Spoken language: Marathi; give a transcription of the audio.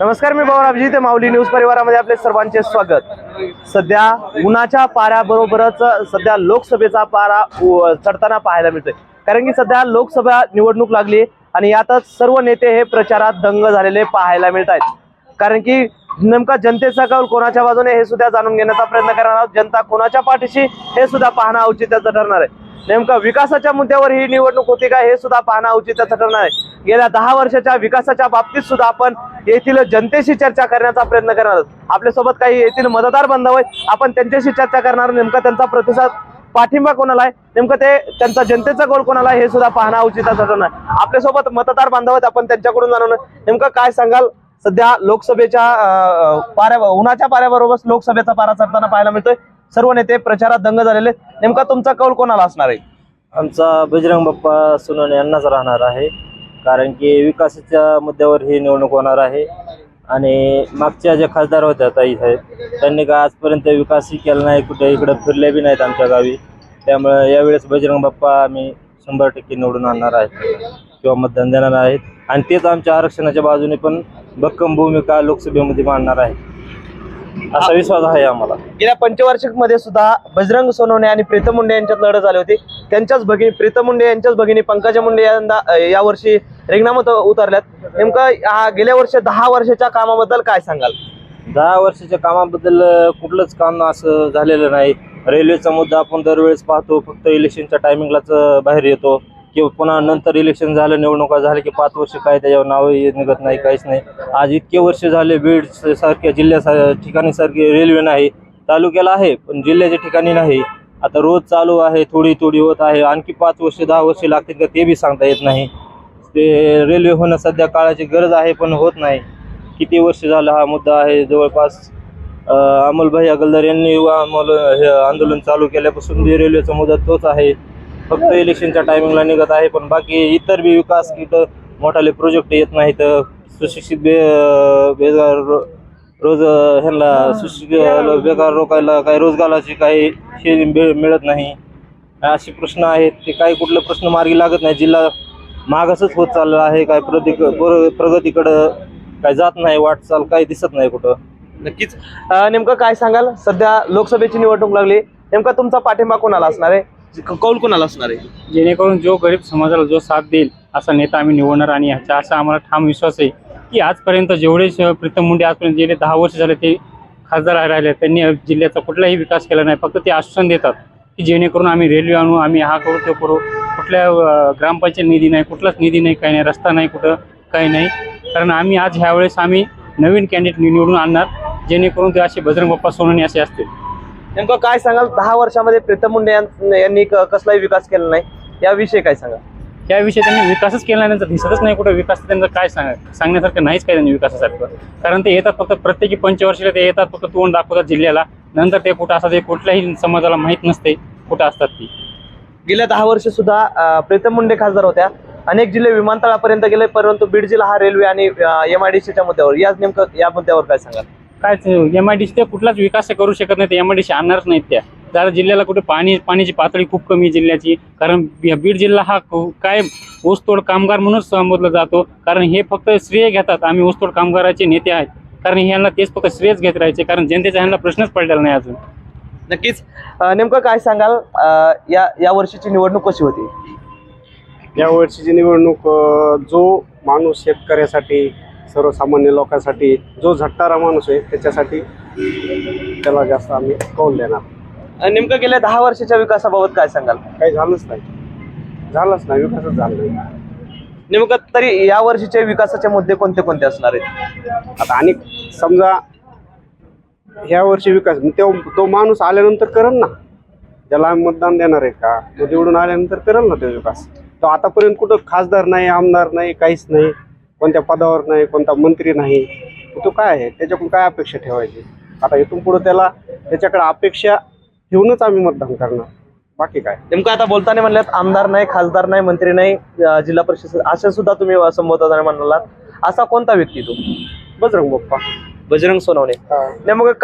नमस्कार मी भाऊ अभिजित माऊली न्यूज परिवारामध्ये आपले सर्वांचे स्वागत. सध्या उन्हाच्या पाऱ्याबरोबरच सध्या लोकसभेचा पारा चढताना पाहायला मिळतोय. कारण की सध्या लोकसभा निवडणूक लागली आणि यातच सर्व नेते हे प्रचारात दंग झालेले पाहायला मिळत आहेत कारण की नेमका जनतेचा कौल कोणाच्या बाजूने हे सुद्धा जाणून घेण्याचा प्रयत्न करणार आहोत. जनता कोणाच्या पाठीशी हे सुद्धा पाहणं औचित्याचं ठरणार आहे. नेमका विकासाच्या मुद्द्यावर ही निवडणूक होती का हे सुद्धा पाहणं औचित्याचं ठरणार आहे. गेल्या दहा वर्षाच्या विकासाच्या बाबतीत सुद्धा आपण येथील जनतेशी चर्चा करण्याचा प्रयत्न करणार आहोत. आपल्यासोबत काही येथील मतदार बांधव आहेत. आपण त्यांच्याशी चर्चा करणार नेमका त्यांचा प्रतिसाद पाठिंबा कोणाला आहे? नेमकं ते त्यांचा जनतेचा गोल कोणाला आहे हे सुद्धा पाहणं औचित्याचं ठरणार आहे. आपल्यासोबत मतदार बांधव आहेत. आपण त्यांच्याकडून जाणून नेमकं काय सांगाल? सध्या लोकसभेच्या पाऱ्या उन्हाच्या पाऱ्याबरोबर लोकसभेचा पारा चढताना पाहायला मिळतोय. सर्व नेते प्रचारात दंग झालेले नेमका तुमचा कौल कोणाला असणार आहे? आमचा बजरंग बाप्पा सोनवणे यांनाच राहणार आहे. कारण की विकासाच्या मुद्द्यावर ही निवडणूक होणार आहे. आणि मागच्या ज्या खासदार होत्या ताई साहेब त्यांनी का आजपर्यंत विकासही केला नाही कुठे इकडे फिरले बी नाहीत आमच्या गावी. त्यामुळे यावेळेस बजरंग बाप्पा आम्ही शंभर टक्के निवडून आणणार आहेत किंवा मतदान देणार आहेत. आणि तेच आमच्या आरक्षणाच्या बाजूने पण भक्कम भूमिका लोकसभेमध्ये मांडणार आहे. असा विश्वास आहे आम्हाला. गेल्या पंचवार्षिकमध्ये सुद्धा बजरंग सोनवणे आणि प्रीतम मुंडे यांच्यात लढत झाली होती. त्यांच्याच भगिनी प्रीतम मुंडे यांच्याच भगिनी पंकजा मुंडे यंदा या वर्षी रिंगणामध्ये उतरल्यात. नेमकं हा गेल्या वर्षी दहा वर्षाच्या कामाबद्दल काय सांगाल? दहा वर्षाच्या कामाबद्दल कुठलंच काम असं झालेलं नाही. रेल्वेचा मुद्दा आपण दरवेळेस पाहतो. फक्त इलेक्शनच्या टायमिंगलाच बाहेर येतो. की पुन्हा नंतर इलेक्शन झालं निवडणुका झाल्या की पाच वर्ष काय त्याच्यावर नाव निघत नाही काहीच नाही. आज इतके वर्ष झाले बीड सारख्या जिल्ह्या ठिकाणी सारखी रेल्वे नाही तालुक्याला आहे पण जिल्ह्याच्या ठिकाणी नाही. आता रोज चालू आहे थोडी थोडी होत आहे आणखी पाच वर्ष दहा वर्ष लागतील का ते बी सांगता येत नाही. ते रेल्वे होणं सध्या काळाची गरज आहे पण होत नाही. किती वर्ष झालं हा मुद्दा आहे जवळपास अं, अमोलभाई अगलदार यांनी युवा अमोल हे आंदोलन चालू केल्यापासून बी रेल्वेचा मुद्दा तोच आहे. फक्त इलेक्शनच्या टायमिंगला निघत आहे पण बाकी इतर बी विकास इथं मोठाले प्रोजेक्ट येत नाहीत सुशिक्षित बे बेजार रो- रोज ह्यांना सुशिक्षित बेकार रोकायला काही रोजगाराची काही हे मिळ- मिळत नाही. असे प्रश्न आहेत ते काही कुठले प्रश्न मार्गी लागत नाही. जिल्हा मागासच होत चालला आहे काय प्रति प्र- प्रगतीकडं काय जात नाही वाटचाल काही दिसत नाही कुठं. नक्कीच. नेमकं काय सांगाल? सध्या लोकसभेची निवडणूक लागली. नेमका तुमचा पाठिंबा कोणाला असणार आहे? कौल कोणाला असणार आहे? जेणेकरून जो गरीब समाजाला जो साथ देईल असा नेता आम्ही निवडणार आणि ह्याचा असा आम्हाला ठाम विश्वास आहे की आजपर्यंत जेवढे श- प्रीतम मुंडे आजपर्यंत गेले दहा वर्ष झाले ते खासदार राहिले त्यांनी जिल्ह्याचा कुठलाही विकास केला नाही फक्त ते आश्वासन देतात की जेणेकरून आम्ही रेल्वे आणू आम्ही हा करू तो करू. कुठल्या अं, ग्रामपंचायत निधी नाही कुठलाच निधी नाही काही नाही रस्ता नाही कुठं काही नाही. कारण आम्ही आज ह्यावेळेस आम्ही नवीन कॅन्डिडेट निवडून आणणार जेणेकरून ते असे बजरंग बाप्पा सोनवणे असे असतील. नेमकं काय सांगाल? दहा वर्षामध्ये प्रीतम मुंडे यां- यांनी क- कसलाही विकास केला नाही. याविषयी काय सांगाल? त्याविषयी त्यांनी विकासच केला नाही त्यांचा दिसतच नाही कुठं विकास त्यांचं काय सांग सांगण्यासारखं नाहीच काय त्यांनी विकासासारखं. कारण ते येतात फक्त प्रत्येकी पंचवर्षीला ते येतात फक्त तोंड दाखवतात जिल्ह्याला. नंतर ते कुठं असतात ते कुठल्याही समाजाला माहीत नसते कुठं असतात ती. गेल्या दहा वर्ष सुद्धा अं, प्रीतम मुंडे खासदार होत्या. अनेक जिल्हे विमानतळापर्यंत गेले परंतु बीड जिल्हा हा रेल्वे आणि एम आय डी सीच्या मुद्द्यावर. या नेमकं या मुद्द्यावर काय सांगाल? काय एम आय डी ते कुठलाच विकास करू शकत नाही. एम आय डी सी आणणारच नाहीत त्या. जरा जिल्ह्याला कुठे पाणी पाण्याची पातळी खूप कमी आहे जिल्ह्याची. कारण बीड जिल्हा हा क- काय ऊसतोड कामगार म्हणूनच संबोधला जातो. कारण हे फक्त श्रेय घेतात. आम्ही ऊसतोड कामगाराचे नेते आहेत. कारण ह्यांना तेच फक्त श्रेयच घेत राहायचे. कारण जनतेचा ह्यांना प्रश्नच पडलेला नाही अजून. नक्कीच. नेमकं काय सांगाल? या या वर्षीची निवडणूक कशी होती? या वर्षीची निवडणूक जो माणूस शेतकऱ्यासाठी सर्वसामान्य लोकांसाठी जो झटणारा माणूस आहे त्याच्यासाठी त्याला जास्त आम्ही कौल देणार. अं, नेमकं गेल्या दहा वर्षाच्या विकासाबाबत काय सांगाल? काही झालंच नाही. झालंच नाही विकासच झाला नाही. नेमकं तरी या वर्षीचे विकासाचे मुद्दे कोणते कोणते असणार आहेत? आता आणि समजा ह्या वर्षी विकास तो तो माणूस आल्यानंतर करेल ना? ज्याला आम्ही मतदान देणार आहे का? तो निवडून आल्यानंतर करेल ना तो विकास? तो आतापर्यंत कुठं खासदार नाही आमदार नाही काहीच नाही. कोणत्या पदावर नाही कोणता मंत्री नाही तो काय आहे? त्याच्याकडून काय अपेक्षा ठेवायची? आता इथून पुढं त्याला त्याच्याकडे अपेक्षा ठेवूनच आम्ही मतदान करणार. बाकी काय? नेमकं आता बोलताना म्हणल्यात आमदार नाही खासदार नाही मंत्री नाही जिल्हा परिषद अशा सुद्धा तुम्ही संबोधताना म्हणालात. असा कोणता व्यक्ती तो? बजरंग बाप्पा. बजरंग सोनवणे. नेमकं का